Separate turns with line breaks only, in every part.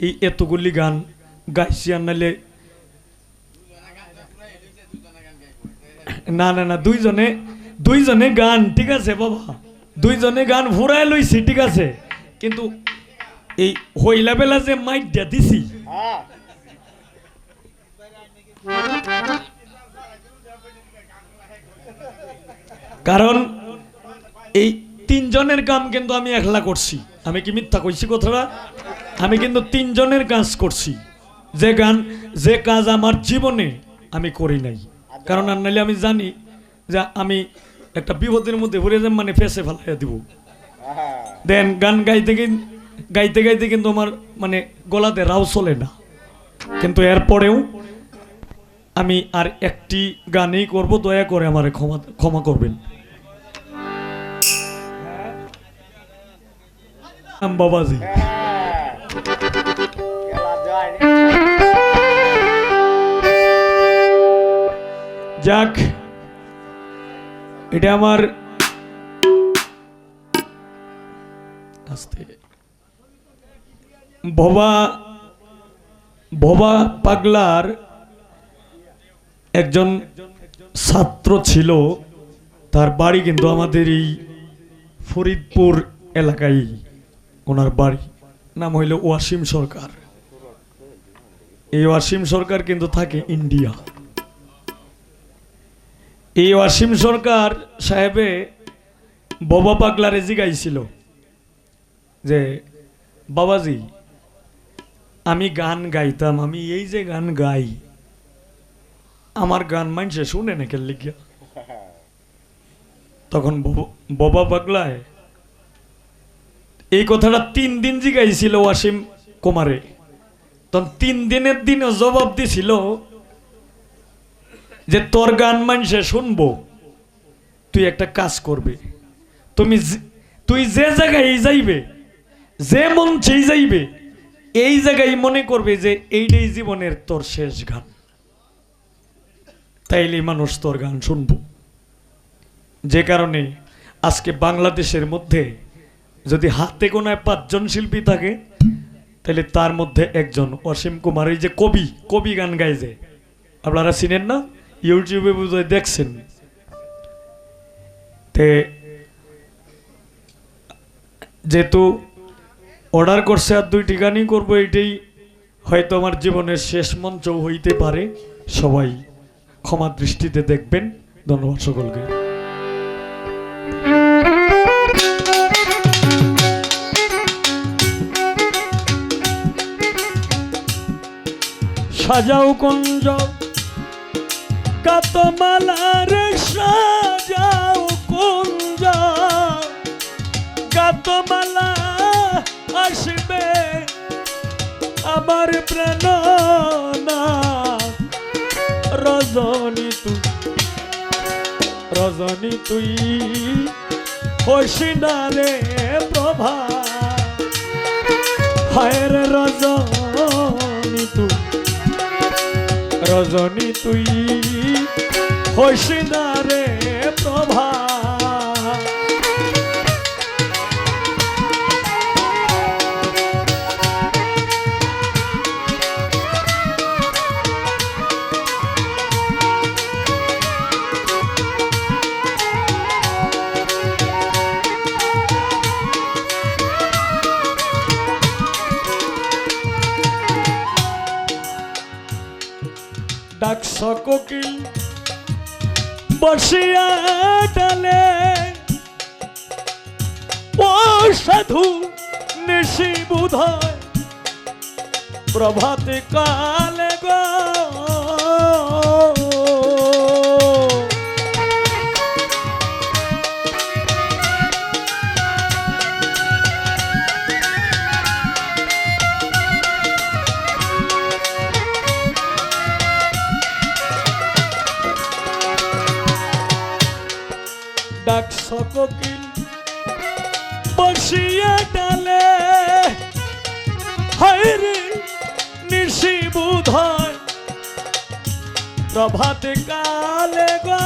এই এতগুলি গান গাইছি আর না না না দুইজনে দুইজনে গান ঠিক আছে বাবা দুইজনে গান ফুরাই লইছি ঠিক আছে কিন্তু এই হইলা বেলা যে দিয়া দিছি কারণ এই তিনজনের কাম কিন্তু আমি একলা করছি। আমি কি মিথ্যা কইছি কথাটা? আমি কিন্তু তিনজনের কাজ করছি। যে গান, যে কাজ আমার জীবনে আমি করি নাই। কারণ আর নাহলে আমি জানি যে আমি একটা বিপদের মধ্যে ভরে যাম মানে ফেসে ফেলাইয়া দিব। দেন গান গাইতে গাইতে গাইতে কিন্তু আমার মানে গলাতে রাও চলে না। কিন্তু এরপরেও আমি আর একটি গানই করব, দয়া করে আমার ক্ষমা ক্ষমা করবেন। বাবাজি। যাক, এটা আমার ভবা ভবা পাগলার একজন ছাত্র ছিল, তার বাড়ি কিন্তু আমাদের এই ফরিদপুর এলাকায়, ওনার বাড়ি। নাম হইল ওয়াসিম সরকার। এই ওয়াসিম সরকার কিন্তু থাকে ইন্ডিয়া। এই ওয়াসিম সরকার সাহেবে বাবা পাগলারে জিগাইছিল যে, বাবাজি, আমি গান গাইতাম, আমি এই যে গান গাই, আমার গান মানছে শুনে না কে লিখিয়া তখন বব- বাবা পাগলায় এই কথাটা তিন দিন জিগাইছিল ওয়াসিম কুমারে। তখন তিন দিনের দিনও জবাব দিছিল যে তোর গান মানুষে শুনব, তুই একটা কাজ করবে। তুমি তুই যে জায়গায় যাইবে, যে মন মঞ্চেই যাইবে, এই জায়গায় মনে করবে যে এইটাই জীবনের তোর শেষ গান। তাইলে মানুষ তোর গান শুনব। যে কারণে আজকে বাংলাদেশের মধ্যে যদি হাতে কোনায় পাঁচজন শিল্পী থাকে তাহলে তার মধ্যে একজন অসীম কুমার, এই যে কবি কবি গান গায় যে। আপনারা চিনেন না? ইউটিউবে বোধহয় দেখছেন। তে যেহেতু অর্ডার করছে আর দুইটি গানই করব এটাই হয়তো আমার জীবনের শেষ মঞ্চ হইতে পারে। সবাই ক্ষমা দৃষ্টিতে দেখবেন। ধন্যবাদ সকলকে। সাজাও কুঞ্জ। কাতমালার সাজাও কুঞ্জ। কাতমালা আসবে আমার প্রাণনা রজনী তুই রজনী তুই হসিনারে প্রভা। হায়ের রজনী তুই। রজনী তুই হসিনারে প্রভা। ডাকস কোকিল বসিয়া ও সাধু নিশি বুধ প্রভাতে কালে কোকিল বসিয়া ডালে। হায়রে নিশি বুধয় প্রভাতে কালে গো।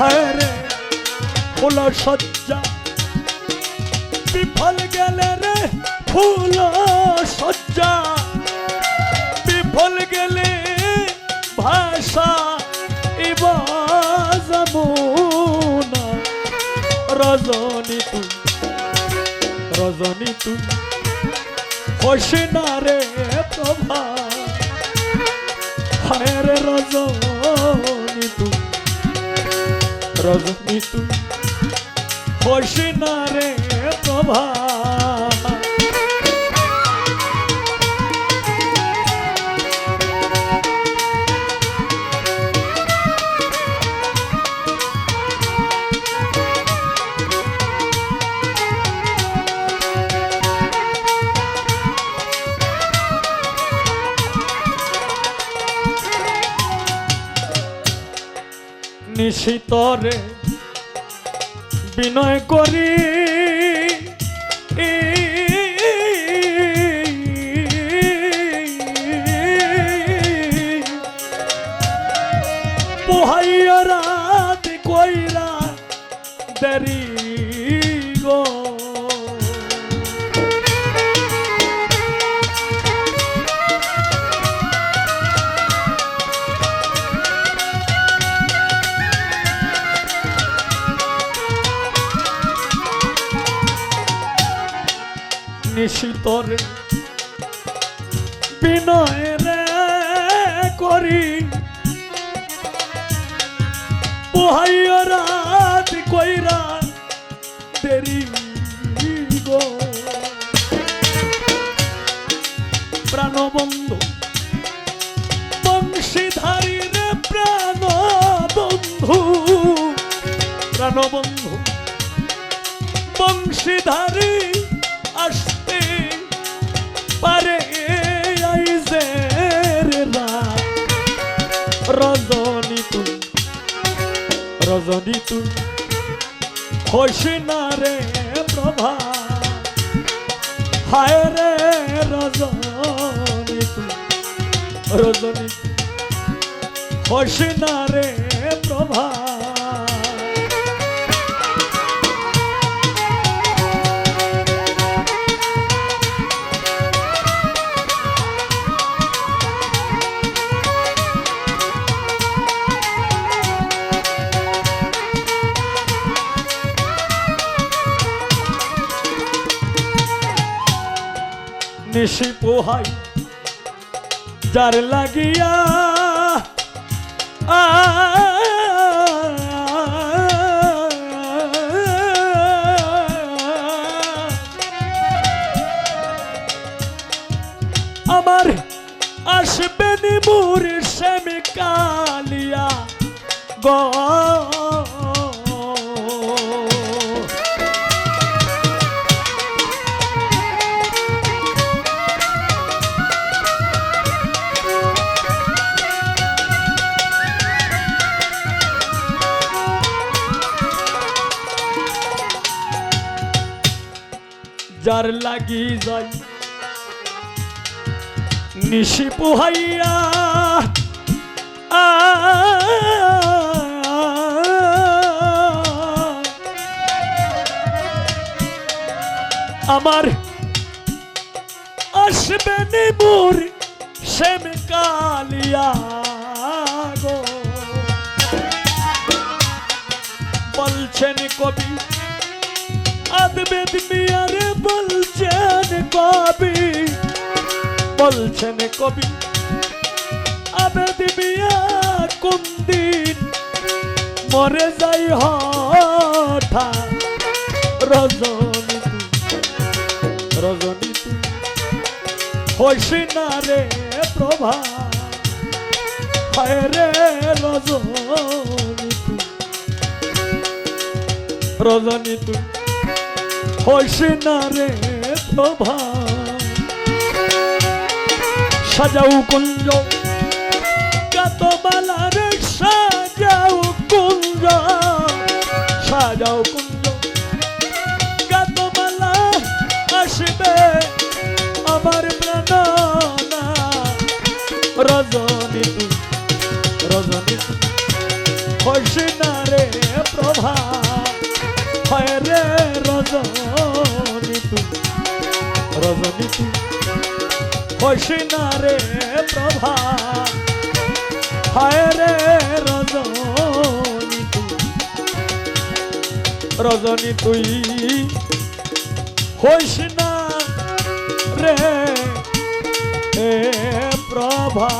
হায়রে ফুল সজ্জা বিফল গেলে রে ফুল সজ্জা বিফল গেলে ভাষা ইবাজামুনা রজনী তুই রজনী তুই হোসিনা রে প্রভা হায় রে রজনী তুই রজনী তুই রে প্রভা নিশিতরে বিনয় করি। নিশিতরে বিনয় করি। রাত কইরা দেরি গো। প্রাণবন্ধু বংশীধারী রে প্রাণবন্ধু। প্রাণবন্ধু বংশীধারী রাত রজনী তুই রজনী রে প্রভা। হায় রে রজনী তুই রজনী রে প্রভা। নিশি পোহাই যার লাগিয়া আ যার লাগি যাই। নিশি পোহাইয়া আমার আসবে নিমুর সেম কালিয়া গো। বলছেন কবি আদবেদ মিয়ারে বলছেন কবি বলছেন কবি মরে যাই হঠা রজনী রজনী হসিনা রে প্রভা? হায় রে রজনী রজনী তুই। হসিনা রে প্রভা? সাজাও কুঞ্জ, গাতমালা রে সাজাও কুঞ্জ। সাজাও কুঞ্জ, গাতমালা আসবে আমার প্রাণনা। রজনী রজনী তুই হসিনা রে প্রভা? হয় রে রজনী তুই রজনী তুই হইস না রে প্রভা হায় রে রজনী তুই রজনী তুই হইস প্রভা।